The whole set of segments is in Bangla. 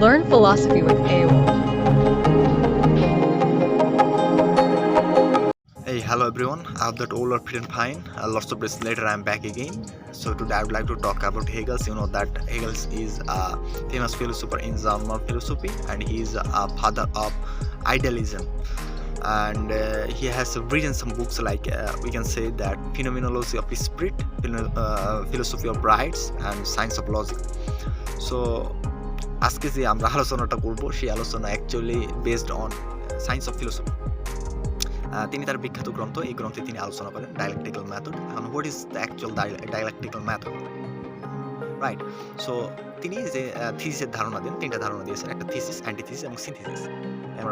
Learn philosophy with AWOL. Hey, hello everyone. I hope that all are pretty fine. Uh, lots of later, I'm back again. So today I would like to talk about Hegel. You know that Hegel is a famous philosopher in German philosophy, and he is a father of idealism. And uh, he has written some books like uh, we can say that Phenomenology of Spirit, uh, Philosophy of Rights, and Science of Logic. So আজকে যে আমরা আলোচনাটা করব, সেই আলোচনা actually based on science of philosophy তিনি তার বিখ্যাত গ্রন্থ, এই গ্রন্থে তিনি আলোচনা করেন ডায়ালেকটিক্যাল ম্যাথড এখন what is the actual dialectical method right so তিনি যে থিসিসের ধারণা দেন, তিনটা ধারণা দিয়েছেন। একটা থিসিস অ্যান্টিথিসিস এবং সিনথিসিস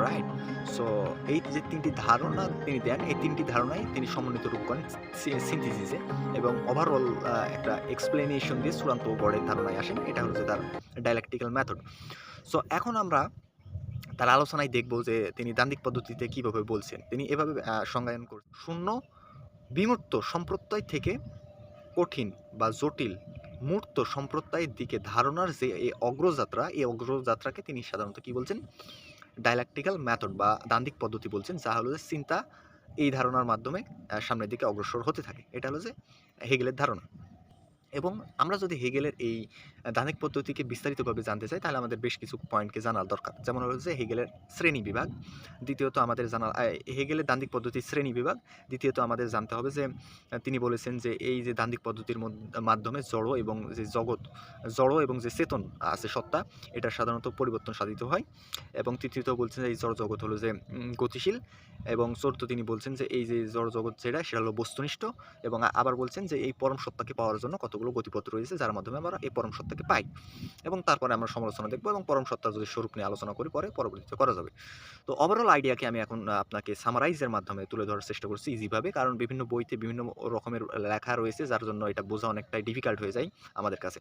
রাইট সো এই যে তিনটি ধারণা তিনি দেন, এই তিনটি ধারণাই তিনি সমন্বিত রূপ করেন সিনথিসিসে এবং ওভারঅল একটা এক্সপ্লেনেশন দিয়ে চূড়ান্ত গড়ের ধারণায় আসেন। এটা হচ্ছে তার ডায়ালেকটিক্যাল মেথড সো এখন আমরা তার আলোচনায় দেখব যে তিনি দান্দিক পদ্ধতিতে কীভাবে বলছেন। তিনি এভাবে সংজ্ঞায়ন করছেন শূন্য বিমূর্ত সম্প্রত্যয় থেকে কঠিন বা জটিল মূর্ত সম্প্রদায়ের দিকে ধারণার যে এই অগ্রযাত্রা, এই অগ্রযাত্রাকে তিনি সাধারণত কি বলছেন? ডায়ালেকটিক্যাল ম্যাথড বা দান্দিক পদ্ধতি বলছেন, যা হলো যে চিন্তা এই ধারণার মাধ্যমে সামনের দিকে অগ্রসর হতে থাকে। এটা হলো যে হেগেলের ধারণা। এবং আমরা যদি হেগেলের এই দানিক পদ্ধতিকে বিস্তারিতভাবে জানতে চাই তাহলে আমাদের বেশ কিছু পয়েন্টকে জানার দরকার। যেমন হলো যে হেগেলের শ্রেণি বিভাগ দ্বিতীয়ত আমাদের জানা আহ, হেগেলের দান্দিক পদ্ধতির শ্রেণি বিভাগ দ্বিতীয়ত আমাদের জানতে হবে যে তিনি বলেছেন যে এই যে দান্দিক পদ্ধতির মধ্য- মাধ্যমে জড় এবং যে জগৎ জড় এবং যে চেতন আছে সত্তা এটা সাধারণত পরিবর্তন সাধিত হয়। এবং তৃতীয়ত বলছেন যে এই জড় জগৎ হলো যে গতিশীল এবং চতুর্থ তিনি বলছেন যে এই যে জড় জগৎ যেটা সেটা হলো বস্তুনিষ্ঠ এবং আবার বলছেন যে এই পরম সত্তাকে পাওয়ার জন্য কতগুলো গতিপথ রয়েছে যার মাধ্যমে আমরা এই পরম সত্তাকে পাই। এবং তারপরে আমরা সমালোচনা দেখব এবং পরম সত্তার যদি স্বরূপ নিয়ে আলোচনা করি পরে পরবর্তীতে করা যাবে। তো ওভারঅল আইডিয়াকে আমি এখন আপনাকে সামারাইজের মাধ্যমে তুলে ধরার চেষ্টা করছি ইজিভাবে কারণ বিভিন্ন বইতে বিভিন্ন রকমের লেখা রয়েছে যার জন্য এটা বোঝা অনেকটাই ডিফিকাল্ট হয়ে যায় আমাদের কাছে।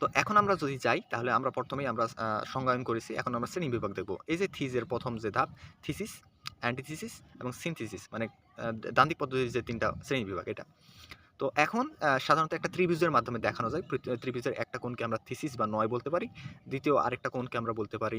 তো এখন আমরা যদি যাই তাহলে আমরা প্রথমেই আমরা সংজ্ঞায়ন করেছি। এখন আমরা শ্রেণি বিভাগ দেখব। এই যে থিজের প্রথম যে ধাপ থিসিস অ্যান্টিথিসিস এবং সিনথিসিস মানে আহ, দান্দিক পদ্ধতির যে তিনটা শ্রেণি বিভাগ এটা। তো এখন সাধারণত একটা ত্রিভুজের মাধ্যমে দেখানো যায়। ত্রিভুজের একটা কোণকে আমরা থিসিস বা নয় বলতে পারি। দ্বিতীয় আরেকটা কোণকে আমরা বলতে পারি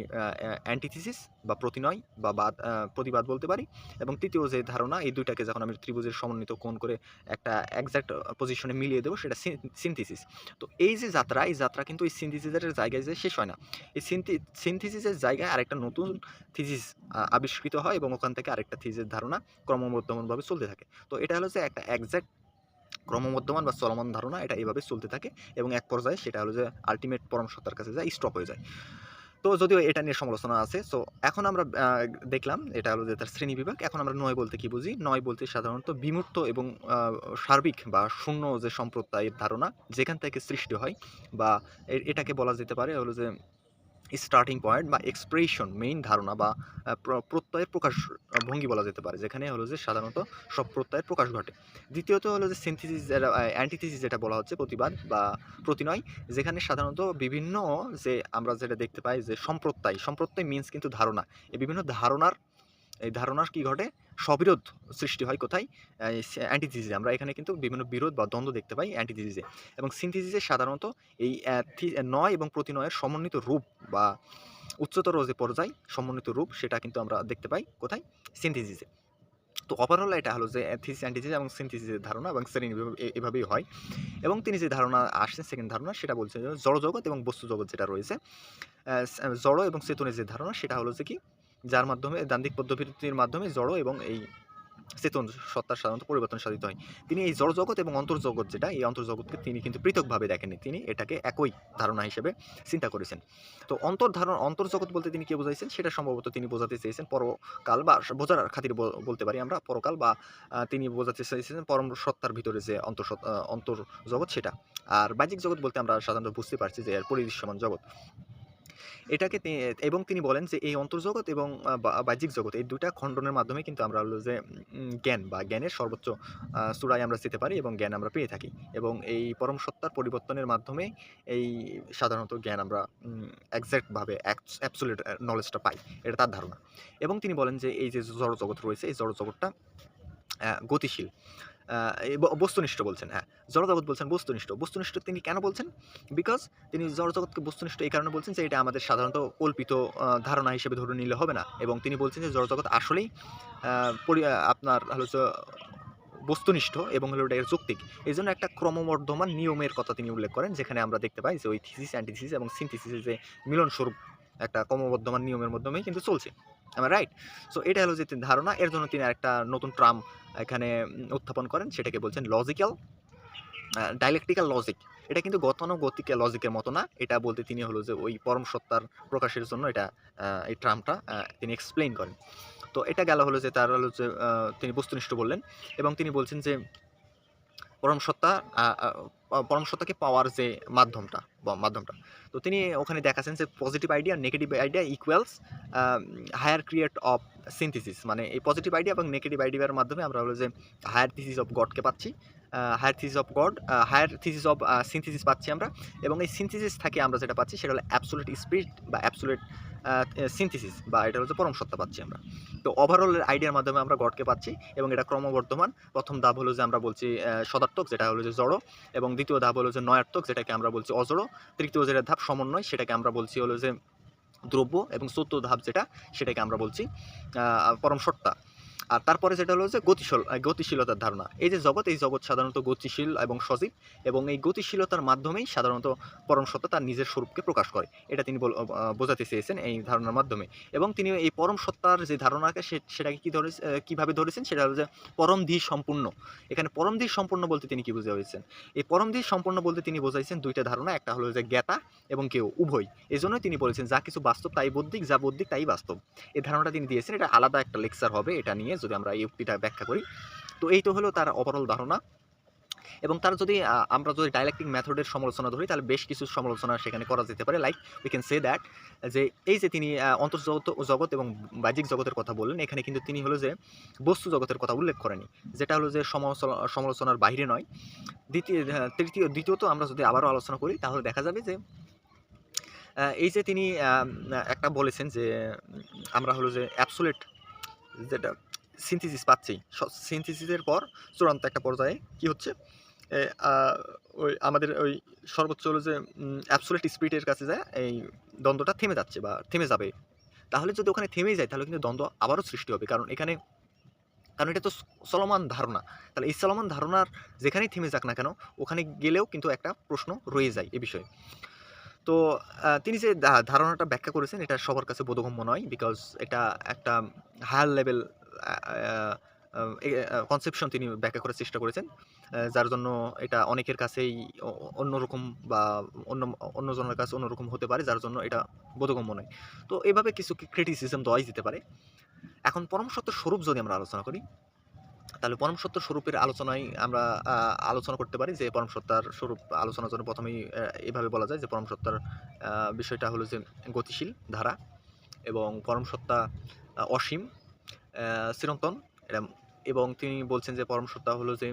অ্যান্টিথিসিস বা প্রতিনয় বা বাদ প্রতিবাদ বলতে পারি। এবং তৃতীয় যে ধারণা, এই দুইটাকে যখন আমি ত্রিভুজের সমন্বিত কোণ করে একটা একজ্যাক্ট পজিশনে মিলিয়ে দেবো, সেটা সিনথিসিস তো এই যে যাত্রা, এই যাত্রা কিন্তু এই সিনথিসিসের জায়গায় যে শেষ হয় না। এই সিনথিসিসের জায়গায় আরেকটা নতুন থিসিস আবিষ্কৃত হয় এবং ওখান থেকে আরেকটা থিসিসের ধারণা ক্রমবর্ধমানভাবে চলতে থাকে। তো এটা হলো যে একটা একজ্যাক্ট ক্রমবর্ধমান বা চলমান ধারণা এটা এইভাবে চলতে থাকে এবং এক পর্যায়ে সেটা হলো যে আলটিমেট পরম সত্তার কাছে যায় স্টপ হয়ে যায়। তো যদিও এটা নিয়ে সমালোচনা আছে সো এখন আমরা দেখলাম এটা হলো যে তার শ্রেণি বিভাগ। এখন আমরা নয় বলতে কি বুঝি? নয় বলতে সাধারণত বিমূর্ত এবং সার্বিক বা শূন্য যে সম্প্রদায়ের ধারণা যেখান থেকে সৃষ্টি হয় বা এটাকে বলা যেতে পারে হলো যে স্টার্টিং পয়েন্ট বা এক্সপ্রেশন মেইন ধারণা বা প্র- প্রত্যয়ের প্রকাশ ভঙ্গি বলা যেতে পারে। যেখানে হলো যে সাধারণত সব প্রত্যয়ের প্রকাশ ঘটে। দ্বিতীয়ত হলো যে সিনথিসিস যেটা অ্যান্টিথিসিস যেটা বলা হচ্ছে প্রতিবাদ বা প্রতিনয়, যেখানে সাধারণত বিভিন্ন যে আমরা যেটা দেখতে পাই যে সম্প্রত্যয় সম্প্রত্যয় মিন্স কিন্তু ধারণা। এই বিভিন্ন ধারণার এই ধারণার কি ঘটে? সবিরোধ সৃষ্টি হয় কোথায়? অ্যান্টিথিসিসে আমরা এখানে কিন্তু বিভিন্ন বিরোধ বা দ্বন্দ্ব দেখতে পাই অ্যান্টিথিসিসে এবং সিনথিসিসে সাধারণত এই নয় এবং প্রতিনয়ের সমন্বিত রূপ বা উচ্চতর যে পর্যায়, সমন্বিত রূপ, সেটা কিন্তু আমরা দেখতে পাই কোথায়? সিনথিসিসে তো ওভারঅল এটা হলো যে থিসিস অ্যান্টিথিস এবং সিনথিসিসের ধারণা এবং শ্রেণি এভাবেই হয়। এবং তিনি যে ধারণা আসছেন সেকেন্ড ধারণা, সেটা বলছেন জড় জগৎ এবং বস্তু জগৎ যেটা রয়েছে জড় এবং চেতনের যে ধারণা, সেটা হলো যে কি? যার মাধ্যমে দান্দিক পদ্ধতির মাধ্যমে জড় এবং এই চেতন সত্তার সাধারণত পরিবর্তন সাধিত হয়। তিনি এই জড় জগৎ এবং অন্তর্জগৎ যেটা, এই অন্তর্জগৎকে তিনি কিন্তু পৃথকভাবে দেখেননি। তিনি এটাকে একই ধারণা হিসেবে চিন্তা করেছেন। তো অন্তর্ধারণ অন্তর্জগৎ বলতে তিনি কি বোঝাইছেন? সেটা সম্ভবত তিনি বোঝাতে চেয়েছেন পরকাল বা বোঝার খাতির বলতে পারি আমরা, পরকাল বা তিনি বোঝাতে চেয়েছেন পরম সত্তার ভিতরে যে অন্তর অন্তর্জগৎ সেটা। আর বাহ্যিক জগৎ বলতে আমরা সাধারণত বুঝতে পারছি যে এর পরিদৃশ্যমান জগৎ। এটাকে এবং তিনি বলেন যে এই অন্তর্জগৎ এবং বাহ্যিক জগৎ, এই দুটা খণ্ডনের মাধ্যমে কিন্তু আমরা হলো যে জ্ঞান বা জ্ঞানের সর্বোচ্চ চূড়ায় আমরা যেতে পারি এবং জ্ঞান আমরা পেয়ে থাকি। এবং এই পরম সত্তার পরিবর্তনের মাধ্যমে এই সাধারণত জ্ঞান আমরা একজ্যাক্টভাবে অ্যাবসোলিউট নলেজটা পাই। এটা তার ধারণা। এবং তিনি বলেন যে এই যে জড় জগৎ রয়েছে, এই জড় জগৎটা গতিশীল। বস্তুনিষ্ঠ বলছেন হ্যাঁ। জড়জগৎ বলছেন বস্তুনিষ্ঠ। বস্তুনিষ্ঠ তিনি কেন বলছেন? বিকজ তিনি জড়জগৎকে বস্তুনিষ্ঠ এই কারণে বলছেন যে, এটা আমাদের সাধারণত কল্পিত ধারণা হিসেবে ধরে নিলে হবে না। এবং তিনি বলছেন যে, জড়জগৎ আসলেই আপনার হলো বস্তুনিষ্ঠ এবং হলো এটা যৌক্তিক। এই জন্য একটা ক্রমবর্ধমান নিয়মের কথা তিনি উল্লেখ করেন, যেখানে আমরা দেখতে পাই যে, ওই থিসিস, অ্যান্টিথিসিস এবং সিনথিসিসের যে মিলনস্বরূপ একটা ক্রমবর্ধমান নিয়মের মাধ্যমেই কিন্তু চলছে। আমার রাইট সো এটা হলো যে তিনি ধারণা। এর জন্য তিনি একটা নতুন ট্রাম এখানে উত্থাপন করেন, সেটাকে বলছেন লজিক্যাল ডাইলেকটিক্যাল লজিক এটা কিন্তু গতানুগতিক লজিকের মতো না। এটা বলতে তিনি হলো যে ওই পরম সত্তার প্রকাশের জন্য এটা এই ট্রামটা তিনি এক্সপ্লেইন করেন। তো এটা গেল হলো যে তার হলো যে তিনি বস্তুনিষ্ঠ বললেন এবং তিনি বলছেন যে পরম সত্তা আহ, পাওয়ার যে মাধ্যমটা মাধ্যমটা। তো তিনি ওখানে দেখাচ্ছেন যে positive idea negative idea equals higher create of synthesis মানে এই পজিটিভ আইডিয়া এবং নেগেটিভ আইডিয়ার মাধ্যমে আমরা হলো যে হায়ার থিসিস অফ গডকে পাচ্ছি। Higher thesis of God higher thesis of synthesis পাচ্ছি আমরা। এবং এই সিনথিসিস থেকে আমরা যেটা পাচ্ছি সেটা হলো অ্যাবসোলেট স্পিরিট বা অ্যাবসোলেট সিনথিসিস বা এটা হচ্ছে পরম সত্তা পাচ্ছি আমরা। তো ওভারঅল আইডিয়ার মাধ্যমে আমরা গডকে পাচ্ছি এবং এটা ক্রমবর্ধমান। প্রথম ধাপ হলো যে আমরা বলছি সদার্থক, যেটা হলো যে জড়ো। এবং দ্বিতীয় ধাপ হলো যে নয়ার্থক, যেটাকে আমরা বলছি অজড়ো। তৃতীয় যেটা ধাপ সমন্বয়, সেটাকে আমরা বলছি হলো যে দ্রব্য। এবং চতুর্থ ধাপ যেটা, সেটাকে আমরা বলছি পরম সত্তা। আর তারপরে যেটা হলো যে গতিশীল গতিশীলতার ধারণা। এই যে জগৎ, এই জগৎ সাধারণত গতিশীল এবং সজীব এবং এই গতিশীলতার মাধ্যমেই সাধারণত পরম সত্তা তার নিজের স্বরূপকে প্রকাশ করে। এটা তিনি বোঝাতে চেয়েছেন এই ধারণার মাধ্যমে। এবং তিনি এই পরম সত্তার যে ধারণাকে সেটাকে কী ধরে কীভাবে ধরেছেন সেটা হলো যে পরম পরমধি সম্পূর্ণ। এখানে পরম পরমধি সম্পূর্ণ বলতে তিনি কি বুঝে হয়েছেন এই পরমধি সম্পূর্ণ বলতে তিনি বোঝাইছেন দুইটা ধারণা। একটা হলো যে জ্ঞাতা এবং কেউ, উভয়। এই জন্যই তিনি বলেছেন, যা কিছু বাস্তব, তাই বৌদ্ধিক, যা বৌদ্ধিক, তাই বাস্তব। এই ধারণাটা তিনি দিয়েছেন। এটা আলাদা একটা লেকচার হবে এটা নিয়ে। যদি আমরা এই উক্তিটা ব্যাখ্যা করি। তো এই তো হলো তার ওভারঅল ধারণা। এবং তার যদি আমরা যদি ডাইলেক্টিক মেথডের সমালোচনা ধরি, তাহলে বেশ কিছু সমালোচনা সেখানে করা যেতে পারে। Like we can say that যে এই যে তিনি অন্তর্জগত জগৎ এবং বাহ্যিক জগতের কথা বললেন, এখানে কিন্তু তিনি হলো যে বস্তু জগতের কথা উল্লেখ করেনি। যেটা হলো যে সমালোচনার বাইরে নয়। দ্বিতীয় তৃতীয়, দ্বিতীয়ত আমরা যদি আবারও আলোচনা করি, তাহলে দেখা যাবে যে এই যে তিনি একটা বলেছেন যে, আমরা হলো যে অ্যাবসোলেট যেটা সিনথিসিস পাচ্ছি। সিনথিসিসের পর চূড়ান্ত একটা পর্যায়ে কি হচ্ছে? ওই আমাদের ওই সর্বোচ্চ হলো যে অ্যাবসোলেট স্পিডের কাছে যায়, এই দ্বন্দ্বটা থেমে যাচ্ছে বা থেমে যাবে। তাহলে যদি ওখানে থেমে যায়, তাহলে কিন্তু দ্বন্দ্ব আবারও সৃষ্টি হবে। কারণ এখানে, কারণ এটা তো চলমান ধারণা। তাহলে এই চলমান ধারণার যেখানেই থেমে যাক না কেন, ওখানে গেলেও কিন্তু একটা প্রশ্ন রয়ে যায় এ বিষয়ে। তো তিনি যে ধারণাটা ব্যাখ্যা করেছেন, এটা সবার কাছে বোধগম্য নয় বিকজ এটা একটা হায়ার লেভেল কনসেপশন তিনি ব্যাখ্যা করার চেষ্টা করেছেন যার জন্য এটা অনেকের কাছেই অন্যরকম বা অন্য অন্যজনের কাছে অন্যরকম হতে পারে, যার জন্য এটা বোধগম্য নয়। তো এভাবে কিছু ক্রিটিসিজম দেওয়াই যেতে পারে। এখন পরম সত্য স্বরূপ যদি আমরা আলোচনা করি, তাহলে পরম স্বরূপের আলোচনায় আমরা আলোচনা করতে পারি যে পরম সত্তার স্বরূপ আলোচনার জন্য প্রথমেই এভাবে বলা যায় যে পরম সত্তার বিষয়টা হলো যে গতিশীল ধারা এবং পরম সত্তা অসীম। চিরন্তন এটা এবং তিনি বলছেন যে পরম সত্তা হলো যে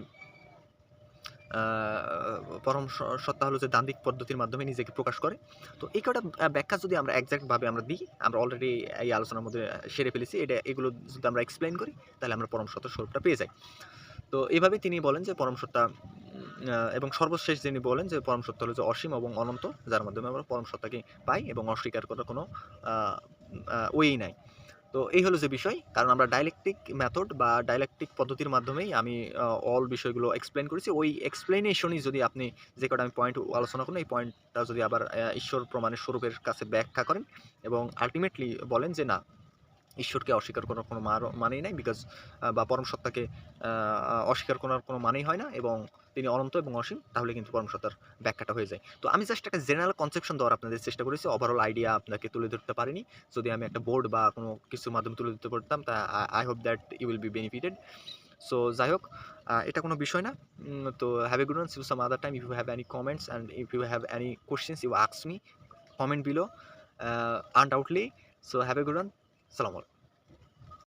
পরম সত্তা হলো যে দান্দিক পদ্ধতির মাধ্যমে নিজেকে প্রকাশ করে। তো এই কটা ব্যাখ্যা যদি আমরা একজ্যাক্টভাবে আমরা দিই, আমরা অলরেডি এই আলোচনার মধ্যে সেরে ফেলেছি। এটা, এগুলো যদি আমরা এক্সপ্লেন করি, তাহলে আমরা পরম সত্তার স্বরূপটা পেয়ে যাই। তো এইভাবে তিনি বলেন যে পরম সত্তা এবং সর্বশেষ যিনি বলেন যে পরম সত্তা হলো যে অসীম এবং অনন্ত, যার মাধ্যমে আমরা পরম সত্তাকে পাই এবং অস্বীকার করার কোনো ওয়েই নাই। তো এই হলো যে বিষয়। কারণ আমরা ডাইলেকটিক মেথড বা ডাইলেকটিক পদ্ধতির মাধ্যমেই আমি অল বিষয়গুলো এক্সপ্লেন করেছি। ওই এক্সপ্লেনেশনই যদি আপনি যে কটা আমি পয়েন্ট আলোচনা করেন এই পয়েন্টটা যদি আবার ঈশ্বর প্রমাণের স্বরূপের কাছে ব্যাখ্যা করেন এবং আলটিমেটলি বলেন যে না ঈশ্বরকে অস্বীকার করার কোনো মানেই নাই বিকজ বা পরম সত্তাকে অস্বীকার করার কোনো মানেই হয় না এবং তিনি অনন্ত এবং অসীম, তাহলে কিন্তু পরম সত্তার ব্যাখ্যাটা হয়ে যায়। তো আমি জাস্ট একটা জেনারেল কনসেপশন দেওয়ার আপনাদের চেষ্টা করেছি। ওভারঅল আইডিয়া আপনাকে তুলে ধরতে পারিনি। যদি আমি একটা বোর্ড বা কোনো কিছুর মাধ্যমে তুলে ধরতে পারতাম, তা I hope that you will be benefited so যাই হোক এটা কোনো বিষয় না। তো have a good one see you some other time if you have any comments and if you have any questions you আক্স me comment below undoubtedly so have a good one السلام عليكم